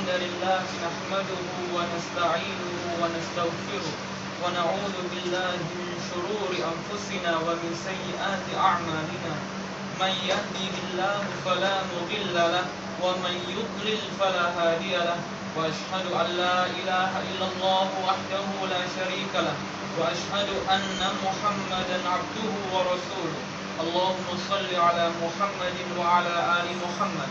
الحمد لله نحمده ونستعينه ونستغفره ونعوذ بالله من شرور أنفسنا ومن سيئات أعمالنا. من يهدي الله فلا مضل له ومن يضلل فلا هادي له. وأشهد أن لا إله إلا الله وحده لا شريك له. وأشهد أن محمدا عبده ورسوله. اللهم صل على محمد وعلى آل محمد.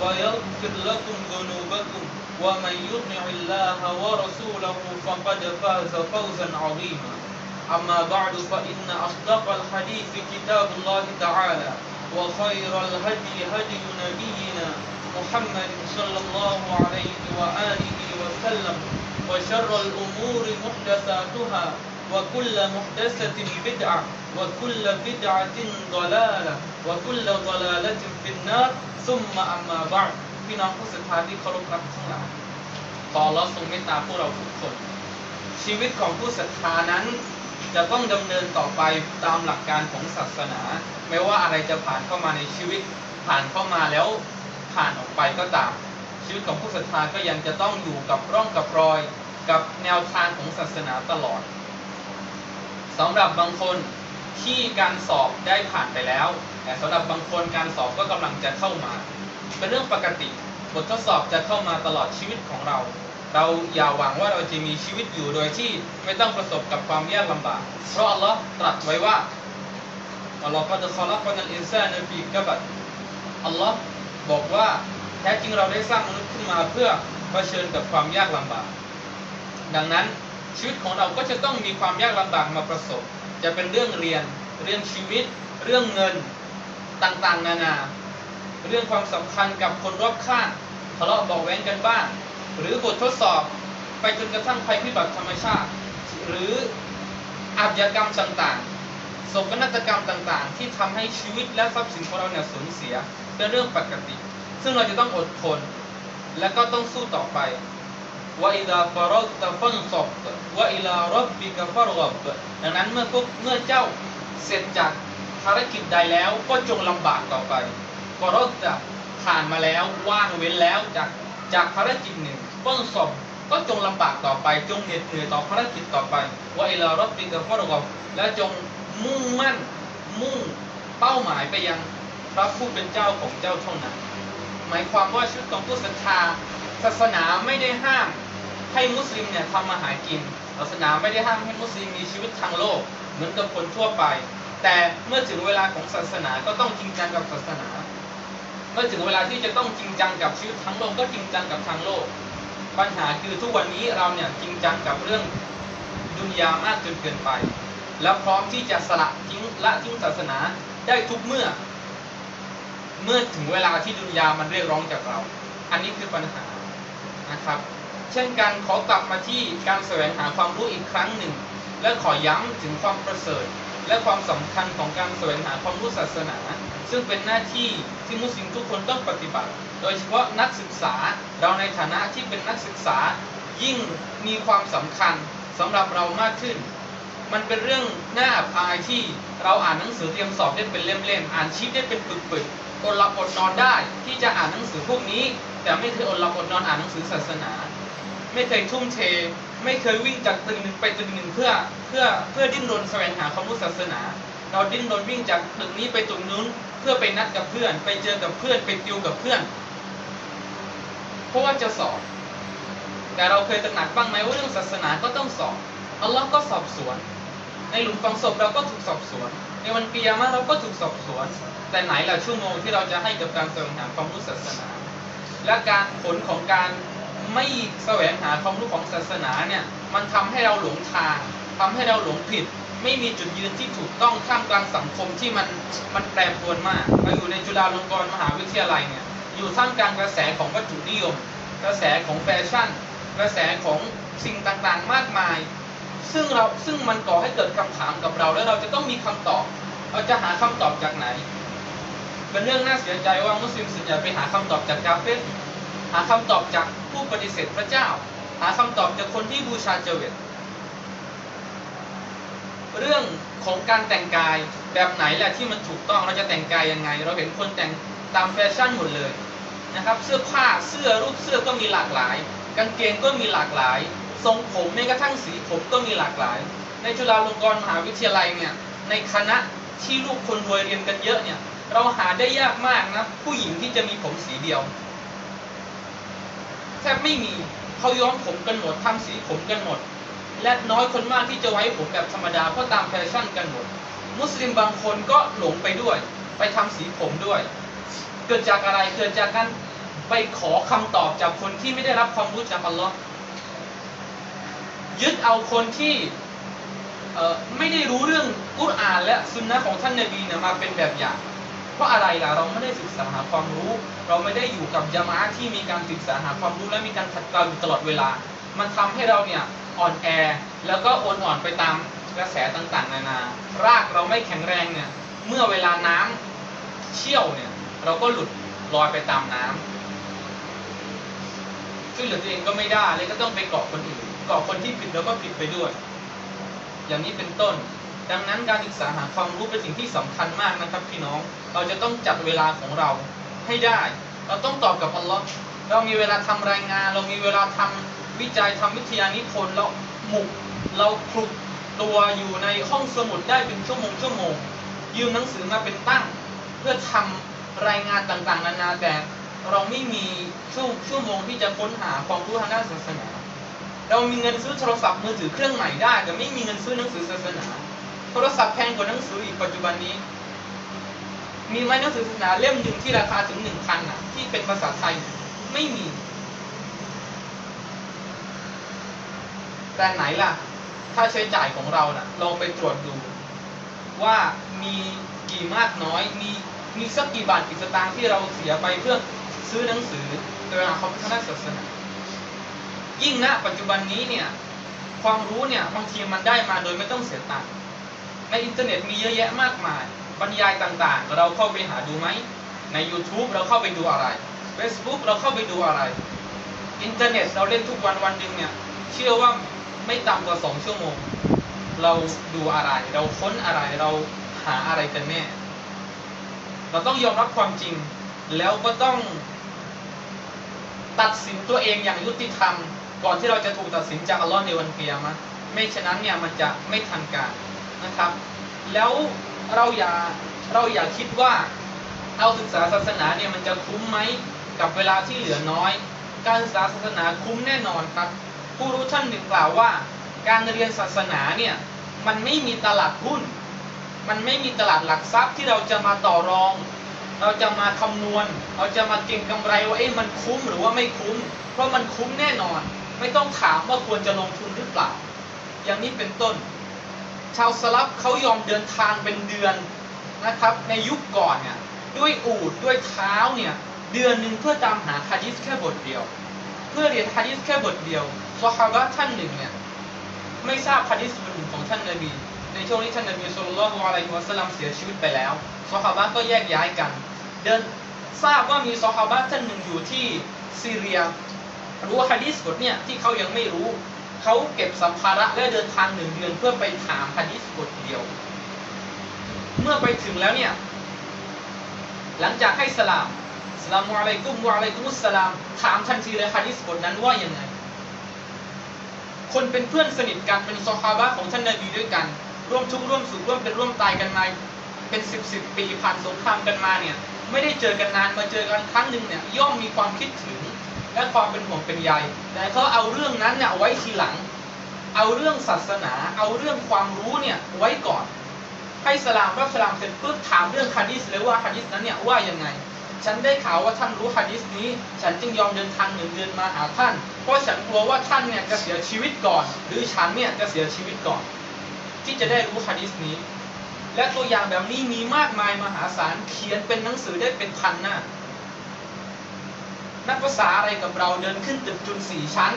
ويغفر لكم ذنوبكم ومن يطع الله ورسوله فقد فاز فوزا عظيما. أما بعد فإن أصدق الحديث كتاب الله تعالى وخير الهدي هدي نبينا محمد صلى الله عليه وآله وسلم وشر الأمور محدثاتها وكل محدثة بدعة وكل بدعة ضلالة وكل ضلالة في النار ثم أما بعد พี่น้องผู้ศรัทธาที่เคารพรักทั้งหลายขออัลลอฮ์ทรงเมตตาพวกเราทุกคน ชีวิตของผู้ศรัทธานั้น จะต้องดำเนินต่อไปตามหลักการของศาสนา ไม่ว่าอะไรจะผ่านเข้ามาในชีวิตผ่านเข้ามาแล้วผ่านออกไปก็ตาม ชีวิตของผู้ศรัทธาก็ยังจะต้องอยู่กับร่องกับรอย กับแนวทางของศาสนาตลอดสำหรับบางคน ที่การสอบได้ผ่านไปแล้ว แต่สำหรับบางคนการสอบก็กำลังจะเข้ามา เป็นเรื่องปกติ บททดสอบจะเข้ามาตลอดชีวิตของเรา เราอย่าหวังว่าเราจะมีชีวิตอยู่โดยที่ไม่ต้องประสบกับความยากลำบาก เพราะอัลลอฮ์ตรัสไว้ว่าอัลลอฮ์ก็จะขอรับนันอินซานในปีกบัดอัลลอฮ์บอกว่าแท้จริงเราได้สร้างมนุษย์ขึ้นมาเพื่อเผชิญกับความยากลำบาก ดังนั้นชีวิตของเราก็จะต้องมีความยากลำบากมาประสบ จะเป็นเรื่องเรียน เรื่องชีวิต เรื่องเงินต่างๆ นานา เรื่องความสัมพันธ์กับคนรอบข้างทะเลาะเบาะแว้งกันบ้าง หรือบททดสอบไปจนกระทั่งภัยพิบัติธรรมชาติ หรืออาชญากรรมต่างๆโศกนาฏกรรมต่างๆ ที่ทำให้ชีวิตและทรัพย์สินของเราเนี่ยสูญเสียเป็นเรื่องปกติ ซึ่งเราจะต้องอดทน และก็ต้องสู้ต่อไป ว่าอิลาฟารตฟันศบว่าอิลารบบิกฟารบดังนั้นเมื่อพวกเมื่อเจ้าเสร็จจากภารกิจใดแล้วก็จงลำบากต่อไปฟารตผ่านมาแล้วว่างเว้นแล้วจากจากภารกิจหนึ่งฟันศบก็จงลำบากต่อไป จงเหน็ดเหนื่อยต่อภารกิจต่อไปว่าอิลารบบิกฟารบและจงมุ่งมั่นมุ่งเป้าหมายไปยังพระผู้เป็นเจ้าของเจ้าเท่านั้น หมายความว่าชีวิตของผู้ศรัทธาศาสนาไม่ได้ห้าม ให้มุสลิมเนี่ยทำมาหากินศาสนาไม่ได้ห้ามให้มุสลิมมีชีวิตทางโลก เหมือนกับคนทั่วไป แต่เมื่อถึงเวลาของศาสนาก็ต้องจริงจังกับศาสนา เมื่อถึงเวลาที่จะต้องจริงจังกับชีวิตทั้งโลกก็จริงจังกับทางโลก ปัญหาคือทุกวันนี้เราเนี่ยจริงจังกับเรื่องดุนยามากจนเกินไป แล้วพร้อมที่จะสละทิ้งละทิ้งศาสนาได้ทุกเมื่อ เมื่อถึงเวลาที่ดุนยามันเรียกร้องจากเรา อันนี้คือปัญหานะครับ เช่นกันขอกลับมาที่การแสวงหาความรู้อีกครั้งหนึ่ง และขอย้ำถึงความประเสริฐ และความสำคัญของการแสวงหาความรู้ศาสนา ซึ่งเป็นหน้าที่ที่มุสลิมทุกคนต้องปฏิบัติ โดยเฉพาะนักศึกษาเราในฐานะที่เป็นนักศึกษา ยิ่งมีความสำคัญสำหรับเรามากขึ้น มันเป็นเรื่องน่าอับอายที่เราอ่านหนังสือเตรียมสอบได้เป็นเล่มๆอ่านชีตได้เป็นปึกๆอดหลับอดนอนได้ที่จะอ่านหนังสือพวกนี้ แต่ไม่เคยอดหลับอดนอนอ่านหนังสือศาสนา ไม่เคยทุ่มเท ไม่เคยวิ่งจากตึกหนึ่งไปตึกหนึ่งเพื่อเพื่อเพื่อดิ้นรนแสวงหาความรู้ศาสนา เราดิ้นรนวิ่งจากตึกนี้ไปตึกนู้นเพื่อไปนัดกับเพื่อน ไปเจอกับเพื่อนไปติวกับเพื่อน เพราะว่าจะสอบ แต่เราเคยตระหนักบ้างไหมว่าเรื่องศาสนาก็ต้องสอบอัลลอฮ์ก็สอบสวน ในหลุมฝังศพเราก็ถูกสอบสวน ในวันกิยามะเราก็ถูกสอบสวน แต่ไหนล่ะชั่วโมงที่เราจะให้กับการแสวงหาความรู้ศาสนา และการผลของการ ไม่แสวงหาความรู้ของศาสนาเนี่ย มันทำให้เราหลงทางทำให้เราหลงผิด ไม่มีจุดยืนที่ถูกต้องท่ามกลางสังคมที่มันมันแปรปรวนมากเราอยู่ในจุฬาลงกรณ์มหาวิทยาลัยเนี่ย อยู่ท่ามกลางกระแสของวัตถุนิยม กระแสของแฟชั่น กระแสของสิ่งต่างๆมากมาย ซึ่งเราซึ่งมันก่อให้เกิดคำถามกับเรา แล้วเราจะต้องมีคำตอบ เราจะหาคำตอบจากไหน เป็นเรื่องน่าเสียใจว่ามุสลิมส่วนใหญ่ไปหาคำตอบจากกาเฟสหาคำตอบจาก ผู้ปฏิเสธพระเจ้า หาคำตอบจากคนที่บูชาเจเวตเรื่องของการแต่งกายแบบไหนแหละที่มันถูกต้องเราจะแต่งกายยังไง เราเห็นคนแต่งตามแฟชั่นหมดเลยนะครับ เสื้อผ้าเสื้อรูปเสื้อก็มีหลากหลาย กางเกงก็มีหลากหลาย ทรงผมแม้กระทั่งสีผมก็มีหลากหลาย ในจุฬาลงกรณ์มหาวิทยาลัยเนี่ยในคณะที่ลูกคนรวยเรียนกันเยอะเนี่ยเราหาได้ยากมากนะผู้หญิงที่จะมีผมสีเดียว ทบไม่มีเขาย้อมผมกันหมดทำสีผมกันหมด และน้อยคนมากที่จะไว้ผมแบบธรรมดาเพราะตามแฟชั่นกันหมด มุสลิมบางคนก็หลงไปด้วย ไปทำสีผมด้วย เกิดจากอะไรเกิดจากการไปขอคำตอบจากคนที่ไม่ได้รับความรู้จากอัลลอฮ์ยึดเอาคนที่ไม่ได้รู้เรื่องกุรอานและซุนนะของท่านนบีนี่ยมาเป็นแบบอย่าง เพราะอะไรล่ะเราไม่ได้ศึกษาหาความรู้ เราไม่ได้อยู่กับยามะที่มีการศึกษาหาความรู้และมีการขัดเกลาอยู่ตลอดเวลา มันทำให้เราเนี่ยอ่อนแอแล้วก็โอนอ่อนไปตามกระแสต่างๆ นานารากเราไม่แข็งแรงเนี่ยเมื่อเวลาน้ำเชี่ยวเนี่ยเราก็หลุดลอยไปตามน้ำช่วยเหลือตัวเองก็ไม่ได้เลยก็ต้องไปเกาะคนอื่นเกาะคนที่ผิดเราก็ผิดไปด้วย อย่างนี้เป็นต้น ดังนั้นการศึกษาหาความรู้เป็นสิ่งที่สำคัญมากนะครับพี่น้อง เราจะต้องจัดเวลาของเราให้ได้ เราต้องตอบกับอัลลอฮ์เรามีเวลาทำรายงาน เรามีเวลาทำวิจัยทำวิทยานิพนธ์เราหมุกเราคลุกตัวอยู่ในห้องสมุดได้เป็นชั่วโมงชั่วโมง ยืมหนังสือมาเป็นตั้ง เพื่อทำรายงานต่างๆ นานาแต่เราไม่มีช่วงชั่วโมงที่จะค้นหาความรู้ทางด้านศาสนา เรามีเงินซื้อโทรศัพท์มือถือเครื่องใหม่ได้ แต่ไม่มีเงินซื้อหนังสือศาสนา โทรศัพท์แพงกว่าหนังสืออีกปัจจุบันนี้ มีไหมหนังสือศาสนาเล่มหนึ่งที่ราคาถึงหนึ่งพันอะ ที่เป็นภาษาไทยไม่มี แต่ไหนล่ะค่าใช้จ่ายของเราน่ะลองไปตรวจดู ว่ามีกี่มากน้อย มีมีสักกี่บาทกี่สตางค์ที่เราเสียไปเพื่อซื้อหนังสือโดยหาความรู้ทางด้านศาสนายิ่งณปัจจุบันนี้เนี่ย ความรู้เนี่ยบางทีมันได้มาโดยไม่ต้องเสียตังค์ ในอินเทอร์เน็ตมีเยอะแยะมากมาย บรรยายต่างๆ เราเข้าไปหาดูไหม ใน YouTube เราเข้าไปดูอะไร Facebook เราเข้าไปดูอะไร อินเทอร์เน็ตเราเล่นทุกวันวันหนึ่งเนี่ย เชื่อว่าไม่ต่ำกว่าสองชั่วโมง เราดูอะไร เราค้นอะไร เราหาอะไรกันแน่ เราต้องยอมรับความจริง แล้วก็ต้องตัดสินตัวเองอย่างยุติธรรม ก่อนที่เราจะถูกตัดสินจากอัลลอฮ์ในวันเกียรมะไม่ฉะนั้นเนี่ยมันจะไม่ทันการ นะครับ แล้วเราอย่าเราอย่าคิดว่าเอาศึกษาศาสนาเนี่ยมันจะคุ้มไหมกับเวลาที่เหลือน้อย การศึกษาศาสนาคุ้มแน่นอนครับ ผู้รู้ท่านหนึ่งกล่าวว่า การเรียนศาสนาเนี่ยมันไม่มีตลาดหุ้น มันไม่มีตลาดหลักทรัพย์ที่เราจะมาต่อรอง เราจะมาคำนวณ เราจะมาเก็งกำไรว่าเอ๊ะมันคุ้มหรือว่าไม่คุ้ม เพราะมันคุ้มแน่นอน ไม่ต้องถามว่าควรจะลงทุนหรือเปล่า อย่างนี้เป็นต้น ชาวสลับเขายอมเดินทางเป็นเดือนนะครับ ในยุคก่อนเนี่ยด้วยอูดด้วยเท้าเนี่ยเดือนหนึ่งเพื่อตามหาฮะดิษแค่บทเดียว เพื่อเรียนฮะดิษแค่บทเดียวซอฮาบะท่านหนึ่งเนี่ยไม่ทราบฮะดิษบทหนึ่งของท่านนบีในช่วงที่ท่านนบีสุลต่านละอะลัยฮิวะสัลลัมเสียชีวิตไปแล้วซอฮาบะก็แยกย้ายกัน เดินทราบว่ามีซอฮาบะท่านหนึ่งอยู่ที่ซีเรียรู้ฮะดิษบทเนี่ยที่เขายังไม่รู้ เขาเก็บสัมภาระและเดินทางหนึ่งเดือนเพื่อไปถามฮะดิษบทเดียว เมื่อไปถึงแล้วเนี่ย หลังจากให้สลามสลามุอะลัยกุมวะอะลัยกุมุสสลาม ถามทันทีเลยฮะดิษบทนั้นว่ายังไง คนเป็นเพื่อนสนิทกันเป็นซอฮาบะของท่านนบีด้วยกัน ร่วมทุกข์ร่วมสุขร่วมเป็นร่วมตายกันมา เป็นสิบสิบปีผ่านสงครามกันมาเนี่ย ไม่ได้เจอกันนานมาเจอกันครั้งหนึ่งเนี่ยย่อมมีความคิดถึงและความเป็นห่วงเป็นใยแต่เขาเอาเรื่องนั้นเนี่ยไว้ทีหลัง เอาเรื่องศาสนา เอาเรื่องความรู้เนี่ยไว้ก่อน ให้สลามรับสลามเสร็จปุ๊บถามเรื่องฮะดิษเลยว่าฮะดิษนั้นเนี่ยว่ายังไง ฉันได้ข่าวว่าท่านรู้ฮะดิษนี้ ฉันจึงยอมเดินทางหนึ่งเดือนมาหาท่าน เพราะฉันกลัวว่าท่านเนี่ยจะเสียชีวิตก่อน หรือฉันเนี่ยจะเสียชีวิตก่อน ที่จะได้รู้ฮะดิษนี้ และตัวอย่างแบบนี้มีมากมายมหาศาลเขียนเป็นหนังสือได้เป็นพันหน้า นักภาษาอะไรกับเราเดินขึ้นตึกจุนสี่ชั้น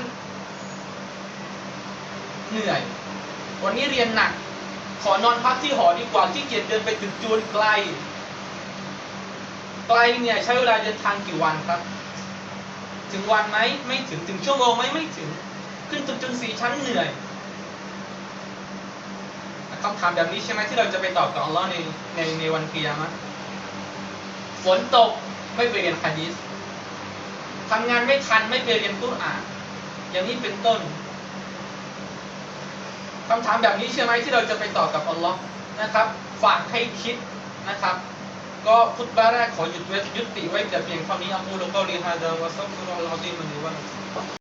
เหนื่อย วันนี้เรียนหนัก ขอนอนพักที่หอดีกว่าที่เกียจเดินไปตึกจูนไกล ไกลเนี่ยใช้เวลาเดินทางกี่วันครับ ถึงวันไหมไม่ถึงถึงชั่วโมงไหมไม่ถึง ขึ้นตึกจุนสี่ชั้นเหนื่อย คำถามแบบนี้ใช่ไหมที่เราจะไปตอบกับอัลลอฮ์ในในในวันเกียรมะฝนตกไม่ไปเรียนฮะดีษทำงานไม่ทันไม่ไปเรียนกุรอานอย่างนี้เป็นต้นคำถามแบบนี้ใช่ไหมที่เราจะไปตอบกับอัลลอฮ์นะครับ ฝากให้คิดนะครับ ก็พุทบาแรกขอหยุดไว้ยุติไว้แต่เพียงเท่านี้อัลลอฮฺกอลีฮะดาวะซัลลัลลอฮุอะลัยฮิวะซัลลัม